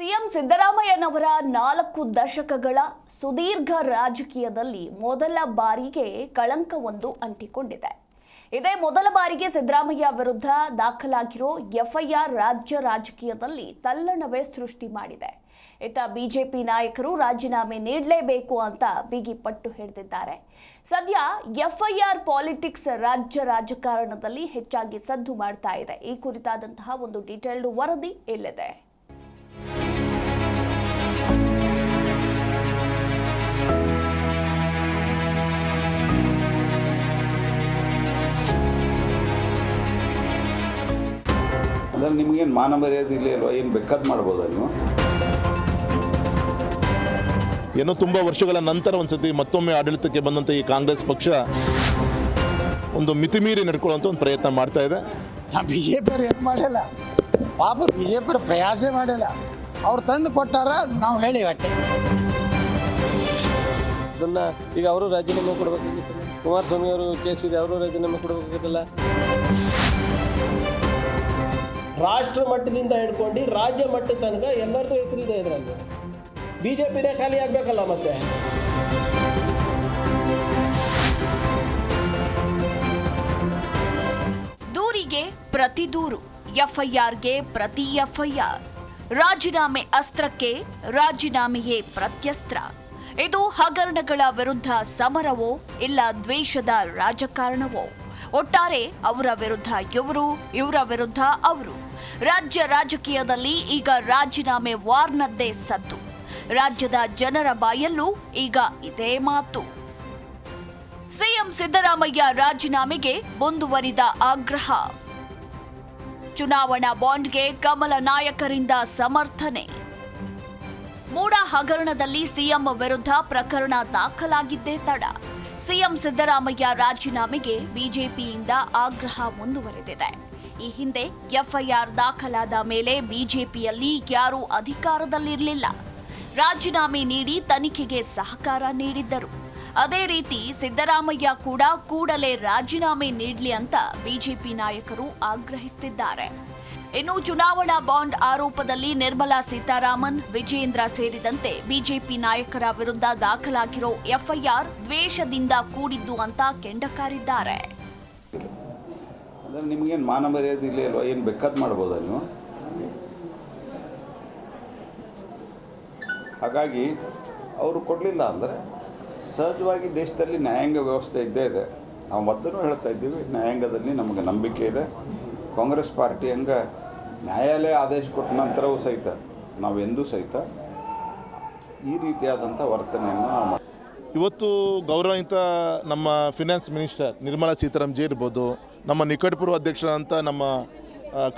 CM ಸಿದ್ದರಾಮಯ್ಯನವರ ನಾಲ್ಕು ದಶಕಗಳ ಸುದೀರ್ಘ ರಾಜಕೀಯದಲ್ಲಿ ಮೊದಲ ಬಾರಿಗೆ ಕಳಂಕವೊಂದು ಅಂಟಿಕೊಂಡಿದೆ. ಇದೇ ಮೊದಲ ಬಾರಿಗೆ ಸಿದ್ದರಾಮಯ್ಯ ವಿರುದ್ಧ ದಾಖಲಾಗಿರೋ ಎಫ್ಐಆರ್ ರಾಜ್ಯ ರಾಜಕೀಯದಲ್ಲಿ ತಲ್ಲಣವೇ ಸೃಷ್ಟಿ ಮಾಡಿದೆ. ಇತ್ತ ಬಿಜೆಪಿ ನಾಯಕರು ರಾಜೀನಾಮೆ ನೀಡಲೇಬೇಕು ಅಂತ ಬಿಗಿ ಪಟ್ಟು ಹಿಡಿದಿದ್ದಾರೆ. ಸದ್ಯ ಎಫ್ಐಆರ್ ಪಾಲಿಟಿಕ್ಸ್ ರಾಜ್ಯ ರಾಜಕಾರಣದಲ್ಲಿ ಹೆಚ್ಚಾಗಿ ಸದ್ದು ಮಾಡ್ತಾ ಇದೆ. ಈ ಕುರಿತಾದಂತಹ ಒಂದು ಡೀಟೇಲ್ಡ್ ವರದಿ ಇಲ್ಲಿದೆ. ಅಂದರೆ ನಿಮಗೇನು ಮಾನ ಮರ್ಯಾದೆ ಇಲ್ಲ ಅಲ್ವಾ? ಏನು ಬೇಕಾದ್ ಮಾಡ್ಬೋದಾ ನೀವು ಏನೋ ತುಂಬ ವರ್ಷಗಳ ನಂತರ ಒಂದ್ಸತಿ ಮತ್ತೊಮ್ಮೆ ಆಡಳಿತಕ್ಕೆ ಬಂದಂಥ ಈ ಕಾಂಗ್ರೆಸ್ ಪಕ್ಷ ಒಂದು ಮಿತಿಮೀರಿ ನಡ್ಕೊಳ್ಳೋಂಥ ಒಂದು ಪ್ರಯತ್ನ ಮಾಡ್ತಾ ಇದೆ. ನಾ ಬಿ ಜೆ ಪಿಯವ್ರು ಏನು ಮಾಡಿಲ್ಲ. ಪಾಪ ಬಿ ಜೆ ಪಿಯವ್ರು ಪ್ರಯಾಸೇ ಮಾಡಿಲ್ಲ. ಅವ್ರು ತಂದು ಕೊಟ್ಟಾರ ನಾವು ಹೇಳಿ ಅಟ್ಟೆ ಅದನ್ನ ಈಗ ಅವರು ರಾಜೀನಾಮೆ ಕೊಡಬೇಕಾಗಿತ್ತು ಕುಮಾರಸ್ವಾಮಿ ಅವರು ಕೇಸ್ ಇದೆ ಅವರು ರಾಜೀನಾಮೆ ಕೊಡಬೇಕಾಗಿತ್ತಲ್ಲ ರಾಷ್ಟ್ರ ಮಟ್ಟದಿಂದ ಹಿಡ್ಕೊಂಡು ರಾಜ್ಯ ಮಟ್ಟದ ತನಕ ಎಲ್ಲರದ್ದು ಹೆಸರಿದೆ ಇದರಲ್ಲಿ. ಬಿ ಜೆ ಪಿನೇ ಖಾಲಿ ಆಗಬೇಕಲ್ಲ ಮತ್ತೆ? ದೂರಿಗೆ ಪ್ರತಿ ದೂರು, ಎಫ್ಐಆರ್ಗೆ ಪ್ರತಿ ಎಫ್ಐಆರ್. ರಾಜೀನಾಮೆ ಅಸ್ತ್ರಕ್ಕೆ ರಾಜೀನಾಮೆಯೇ ಪ್ರತ್ಯಸ್ತ್ರ. ಇದು ಹಗರಣಗಳ ವಿರುದ್ಧ ಸಮರವೋ, ಇಲ್ಲ ದ್ವೇಷದ ರಾಜಕಾರಣವೋ? ಒಟ್ಟಾರೆ ಅವರ ವಿರುದ್ಧ ಇವರು, ಇವರ ವಿರುದ್ಧ ಅವರು. ರಾಜ್ಯ ರಾಜಕೀಯದಲ್ಲಿ ಈಗ ರಾಜೀನಾಮೆ ವಾರ್ನದ್ದೇ ಸದ್ದು. ರಾಜ್ಯದ ಜನರ ಬಾಯಲ್ಲೂ ಈಗ ಇದೇ ಮಾತು. ಸಿಎಂ ಸಿದ್ದರಾಮಯ್ಯ ರಾಜೀನಾಮೆಗೆ ಮುಂದುವರಿದ ಆಗ್ರಹ. ಚುನಾವಣಾ ಬಾಂಡ್ಗೆ ಕಮಲ ನಾಯಕರಿಂದ ಸಮರ್ಥನೆ. ಮೂಡ ಹಗರಣದಲ್ಲಿ ಸಿಎಂ ವಿರುದ್ಧ ಪ್ರಕರಣ ದಾಖಲಾಗಿದ್ದೇ ತಡ. ಸಿಎಂ ಸಿದ್ದರಾಮಯ್ಯ ರಾಜೀನಾಮೆಗೆ ಬಿಜೆಪಿಯಿಂದ ಆಗ್ರಹ ಮುಂದುವರೆದಿದೆ. ಈ ಹಿಂದೆ ಎಫ್ಐಆರ್ ದಾಖಲಾದ ಮೇಲೆ ಬಿಜೆಪಿಯಲ್ಲಿ ಯಾರೂ ಅಧಿಕಾರದಲ್ಲಿರಲಿಲ್ಲ. ರಾಜೀನಾಮೆ ನೀಡಿ ತನಿಖೆಗೆ ಸಹಕಾರ ನೀಡಿದ್ದರು. ಅದೇ ರೀತಿ ಸಿದ್ದರಾಮಯ್ಯ ಕೂಡ ಕೂಡಲೇ ರಾಜೀನಾಮೆ ನೀಡಲಿ ಅಂತ ಬಿಜೆಪಿ ನಾಯಕರು ಆಗ್ರಹಿಸುತ್ತಿದ್ದಾರೆ ಇನ್ನು ಚುನಾವಣಾ ಬಾಂಡ್ ಆರೋಪದಲ್ಲಿ ನಿರ್ಮಲಾ ಸೀತಾರಾಮನ್ ವಿಜೇಂದ್ರ ಸೇರಿದಂತೆ ಬಿಜೆಪಿ ನಾಯಕರ ವಿರುದ್ಧ ದಾಖಲಾಗಿರೋ ಎಫ್ಐಆರ್ ದ್ವೇಷದಿಂದ ಕೂಡಿದ್ದು ಅಂತ ಕೆಂಡಕಾರಿದ್ದಾರೆ. ಮಾನ ಮರ್ಯಾದೆ ಇಲ್ಲ ಅಲ್ವಾ ಏನು ಮಾಡ್ಬೋದಾ ನೀವು? ಹಾಗಾಗಿ ಅವರು ಕೊಡಲಿಲ್ಲ ಅಂದರೆ ಸಹಜವಾಗಿ ದೇಶದಲ್ಲಿ ನ್ಯಾಯಾಂಗ ವ್ಯವಸ್ಥೆ ಇದ್ದೇ ಇದೆ. ನಾವು ಮೊದಲು ಹೇಳ್ತಾ ಇದ್ದೀವಿ, ನ್ಯಾಯಾಂಗದಲ್ಲಿ ನಮಗೆ ನಂಬಿಕೆ ಇದೆ. ಕಾಂಗ್ರೆಸ್ ಪಾರ್ಟಿ ಹಂಗೆ ನ್ಯಾಯಾಲಯ ಆದೇಶ ಕೊಟ್ಟ ನಂತರವೂ ಸಹಿತ, ನಾವೆಂದೂ ಸಹಿತ ಈ ರೀತಿಯಾದಂಥ ವರ್ತನೆಯನ್ನು ನಾವು. ಇವತ್ತು ಗೌರವಯುತ ನಮ್ಮ ಫಿನಾನ್ಸ್ ಮಿನಿಸ್ಟರ್ ನಿರ್ಮಲಾ ಸೀತಾರಾಮ್ ಜಿ ಇರ್ಬೋದು, ನಮ್ಮ ನಿಕಟಪೂರ್ವ ಅಧ್ಯಕ್ಷರಂತ ನಮ್ಮ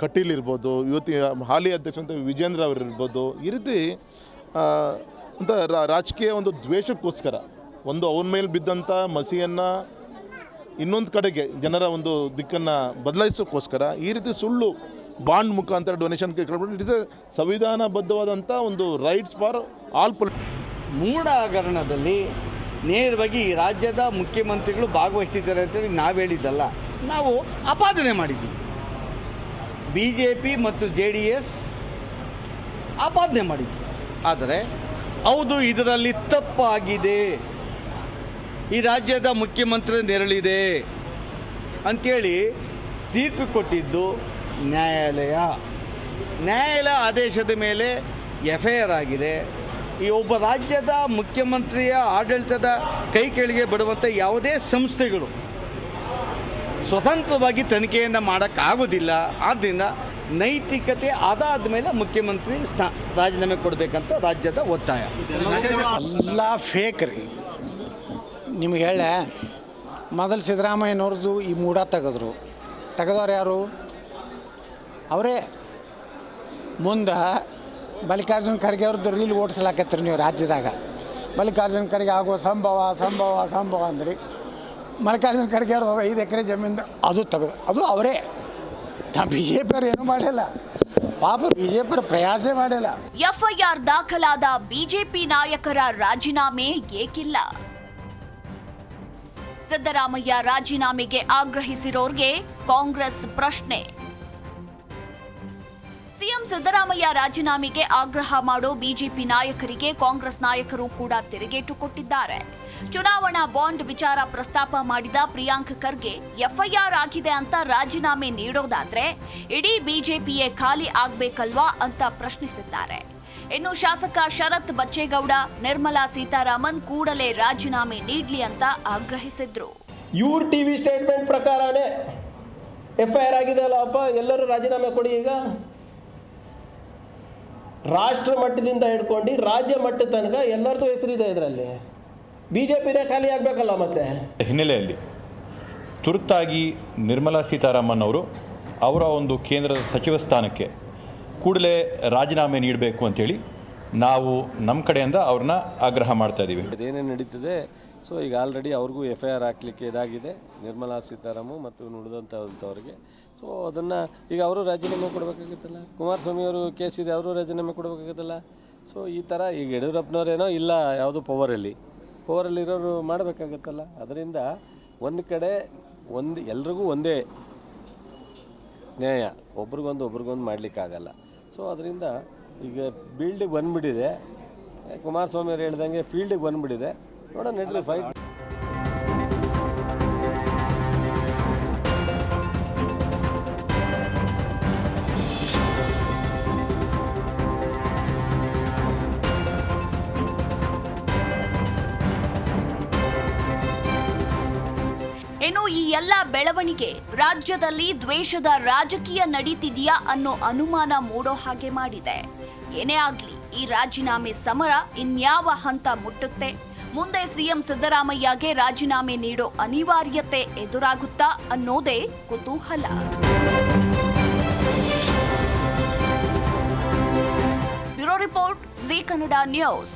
ಕಟೀಲ್ ಇರ್ಬೋದು ಇವತ್ತು ಹಾಲಿ ಅಧ್ಯಕ್ಷರಂತ ವಿಜೇಂದ್ರ ಅವರು ಇರ್ಬೋದು, ಈ ರೀತಿ ಅಂತ ರಾಜಕೀಯ ಒಂದು ದ್ವೇಷಕ್ಕೋಸ್ಕರ, ಒಂದು ಅವ್ರ ಮೇಲೆ ಬಿದ್ದಂಥ ಮಸಿಯನ್ನು ಇನ್ನೊಂದು ಕಡೆಗೆ ಜನರ ಒಂದು ದಿಕ್ಕನ್ನು ಬದಲಾಯಿಸೋಕ್ಕೋಸ್ಕರ ಈ ರೀತಿ ಸುಳ್ಳು ಬಾಂಡ್ ಮುಖಾಂತರ ಡೊನೇಷನ್ ಕೇಳ್ಕೊಂಡು ಇಟ್ ಇಸ್ ಎ ಸಂವಿಧಾನಬದ್ಧವಾದಂಥ ಒಂದು ರೈಟ್ಸ್ ಫಾರ್ ಆಲ್ ಪೊಲಿ ಮೂಡ ಹಗರಣದಲ್ಲಿ ನೇರವಾಗಿ ಈ ರಾಜ್ಯದ ಮುಖ್ಯಮಂತ್ರಿಗಳು ಭಾಗವಹಿಸ್ತಿದ್ದಾರೆ ಅಂತೇಳಿ ನಾವು ಹೇಳಿದ್ದಲ್ಲ. ನಾವು ಆಪಾದನೆ ಮಾಡಿದ್ದೀವಿ ಬಿ ಜೆ ಪಿ ಮತ್ತು ಜೆ ಡಿ ಎಸ್ ಆಪಾದನೆ ಮಾಡಿದ್ವಿ. ಆದರೆ, ಹೌದು, ಇದರಲ್ಲಿ ತಪ್ಪಾಗಿದೆ. ಈ ರಾಜ್ಯದ ಮುಖ್ಯಮಂತ್ರಿ ನೆರಳಿದೆ ಅಂಥೇಳಿ ತೀರ್ಪು ಕೊಟ್ಟಿದ್ದು ನ್ಯಾಯಾಲಯ. ನ್ಯಾಯಾಲಯ ಆದೇಶದ ಮೇಲೆ ಎಫ್ ಐ ಆರ್ ಆಗಿದೆ. ಈ ಒಬ್ಬ ರಾಜ್ಯದ ಮುಖ್ಯಮಂತ್ರಿಯ ಆಡಳಿತದ ಕೈ ಕೆಳಗೆ ಬಿಡುವಂಥ ಯಾವುದೇ ಸಂಸ್ಥೆಗಳು ಸ್ವತಂತ್ರವಾಗಿ ತನಿಖೆಯನ್ನು ಮಾಡೋಕ್ಕಾಗೋದಿಲ್ಲ ಆದ್ದರಿಂದ ನೈತಿಕತೆ ಅದಾದ ಮೇಲೆ ಮುಖ್ಯಮಂತ್ರಿ ಸ್ಥಾ ರಾಜೀನಾಮೆ ಕೊಡಬೇಕಂತ ರಾಜ್ಯದ ಒತ್ತಾಯ. ಎಲ್ಲ ಫೇಕ್ ರೀ. ನಿಮ್ಗೆ ಹೇಳ ಮೊದಲು ಸಿದ್ದರಾಮಯ್ಯನವ್ರದ್ದು ಈ ಮೂಡ ತೆಗೆದ್ರು. ತೆಗೆದವ್ರು ಯಾರು? ಅವರೇ. ಮುಂದೆ ಮಲ್ಲಿಕಾರ್ಜುನ ಖರ್ಗೆ ಅವ್ರದ್ದು ರೀಲ್ ಓಡಿಸ್ಲಾಕತ್ತೀರಿ ನೀವು ರಾಜ್ಯದಾಗ. ಮಲ್ಲಿಕಾರ್ಜುನ ಖರ್ಗೆ ಆಗೋ ಸಂಭವ ಸಂಭವ ಸಂಭವ ಅಂದ್ರಿ. ಮಲ್ಲಿಕಾರ್ಜುನ ಖರ್ಗೆ ಅವ್ರದ್ದು ಐದು ಎಕರೆ ಜಮೀನು ಅದು ತೆಗೆದು ಅದು ಅವರೇ. ನಾ ಬಿ ಜೆ ಪಿಯವ್ರು ಏನೂ ಮಾಡಿಲ್ಲ. ಪಾಪ ಬಿಜೆಪಿ ಪ್ರಯಾಸೇ ಮಾಡಿಲ್ಲ. ಎಫ್ಐಆರ್ ದಾಖಲಾದ ಬಿಜೆಪಿ ನಾಯಕರ ರಾಜೀನಾಮೆ ಏಕಿಲ್ಲ. ಸಿದ್ದರಾಮಯ್ಯ ರಾಜೀನಾಮೆಗೆ ಆಗ್ರಹಿಸಿರೋರ್ಗೆ ಕಾಂಗ್ರೆಸ್ ಪ್ರಶ್ನೆ. ಸಿಎಂ ಸಿದ್ದರಾಮಯ್ಯ ರಾಜೀನಾಮೆಗೆ ಆಗ್ರಹ ಮಾಡೋ ಬಿಜೆಪಿ ನಾಯಕರಿಗೆ ಕಾಂಗ್ರೆಸ್ ನಾಯಕರು ಕೂಡ ತಿರುಗೇಟು ಕೊಟ್ಟಿದ್ದಾರೆ. ಚುನಾವಣಾ ಬಾಂಡ್ ವಿಚಾರ ಪ್ರಸ್ತಾಪ ಮಾಡಿದ ಪ್ರಿಯಾಂಕ್ ಖರ್ಗೆ, ಎಫ್ಐಆರ್ ಆಗಿದೆ ಅಂತ ರಾಜೀನಾಮೆ ನೀಡೋದಾದ್ರೆ ಇಡೀ ಬಿಜೆಪಿಯೇ ಖಾಲಿ ಆಗ್ಬೇಕಲ್ವಾ? ಅಂತ ಪ್ರಶ್ನಿಸಿದ್ದಾರೆ. ಇನ್ನು ಶಾಸಕ ಶರತ್ ಬಚ್ಚೇಗೌಡ ನಿರ್ಮಲಾ ಸೀತಾರಾಮನ್ ಕೂಡಲೇ ರಾಜೀನಾಮೆ ನೀಡಲಿ ಅಂತ ಆಗ್ರಹಿಸಿದ್ರು. ಇವ್ರ ಟಿವಿ ಸ್ಟೇಟ್ಮೆಂಟ್ ಪ್ರಕಾರನೇ ಎಫ್ ಐ ಆರ್ ಆಗಿದೆ ಅಲ್ಲಪ್ಪ ಎಲ್ಲರೂ ರಾಜೀನಾಮೆ ಕೊಡಿ ಈಗ. ರಾಷ್ಟ್ರ ಮಟ್ಟದಿಂದ ಹಿಡ್ಕೊಂಡು ರಾಜ್ಯ ಮಟ್ಟ ತನಕ ಎಲ್ಲರದ್ದು ಹೆಸರಿದೆ ಇದರಲ್ಲಿ. ಬಿ ಜೆ ಪಿನೇ ಖಾಲಿ ಆಗಬೇಕಲ್ಲ ಮತ್ತೆ? ಹಿನ್ನೆಲೆಯಲ್ಲಿ ತುರ್ತಾಗಿ ನಿರ್ಮಲಾ ಸೀತಾರಾಮನ್ ಅವರು ಅವರ ಒಂದು ಕೇಂದ್ರದ ಸಚಿವ ಸ್ಥಾನಕ್ಕೆ ಕೂಡಲೇ ರಾಜೀನಾಮೆ ನೀಡಬೇಕು ಅಂತೇಳಿ ನಾವು ನಮ್ಮ ಕಡೆಯಿಂದ ಅವ್ರನ್ನ ಆಗ್ರಹ ಮಾಡ್ತಾ ಇದ್ದೀವಿ. ಅದೇನೇನು ನಡೀತದೆ? ಸೊ ಈಗ ಆಲ್ರೆಡಿ ಅವ್ರಿಗೂ ಎಫ್ ಐ ಆರ್ ಹಾಕ್ಲಿಕ್ಕೆ ಇದಾಗಿದೆ. ನಿರ್ಮಲಾ ಸೀತಾರಾಮು ಮತ್ತು ನುಡಿದಂಥವ್ರಿಗೆ. ಸೊ ಅದನ್ನು ಈಗ ಅವರು ರಾಜೀನಾಮೆ ಕೊಡಬೇಕಾಗುತ್ತಲ್ಲ? ಕುಮಾರಸ್ವಾಮಿ ಅವರು ಕೇಸ್ ಇದೆ, ಅವರು ರಾಜೀನಾಮೆ ಕೊಡಬೇಕಾಗುತ್ತಲ್ಲ? ಸೊ ಈ ಥರ ಈಗ ಯಡಿಯೂರಪ್ಪನವರೇನೋ ಇಲ್ಲ ಯಾವುದು ಪವರಲ್ಲಿ ಪವರಲ್ಲಿರೋರು ಮಾಡಬೇಕಾಗತ್ತಲ್ಲ? ಅದರಿಂದ ಒಂದು ಕಡೆ ಒಂದು ಎಲ್ರಿಗೂ ಒಂದೇ ನ್ಯಾಯ. ಒಬ್ರಿಗೊಂದು ಒಬ್ರಿಗೊಂದು ಮಾಡಲಿಕ್ಕಾಗಲ್ಲ. ಸೊ ಅದರಿಂದ ಈಗ ಬೀಲ್ಡಿಗೆ ಬಂದ್ಬಿಟ್ಟಿದೆ. ಕುಮಾರಸ್ವಾಮಿ ಅವ್ರು ಹೇಳ್ದಂಗೆ ಫೀಲ್ಡಿಗೆ ಬಂದ್ಬಿಟ್ಟಿದೆ. ನೋಡೋಣ ನಡೀಲಿ ಫೈಟ್ ಇನ್ನು ಈ ಎಲ್ಲ ಬೆಳವಣಿಗೆ? ರಾಜ್ಯದಲ್ಲಿ ದ್ವೇಷದ ರಾಜಕೀಯ ನಡೀತಿದೆಯಾ ಅನ್ನೋ ಅನುಮಾನ ಮೂಡೋ ಹಾಗೆ ಮಾಡಿದೆ. ಏನೇ ಆಗ್ಲಿ, ಈ ರಾಜೀನಾಮೆ ಸಮರ, ಇನ್ಯಾವ ಹಂತ ಮುಟ್ಟುತ್ತೆ? ಮುಂದೆ ಸಿಎಂ ಸಿದ್ದರಾಮಯ್ಯಗೆ ರಾಜೀನಾಮೆ ನೀಡೋ ಅನಿವಾರ್ಯತೆ ಎದುರಾಗುತ್ತಾ ಅನ್ನೋದೇ ಕುತೂಹಲ. Bureau report Zee Kannada news.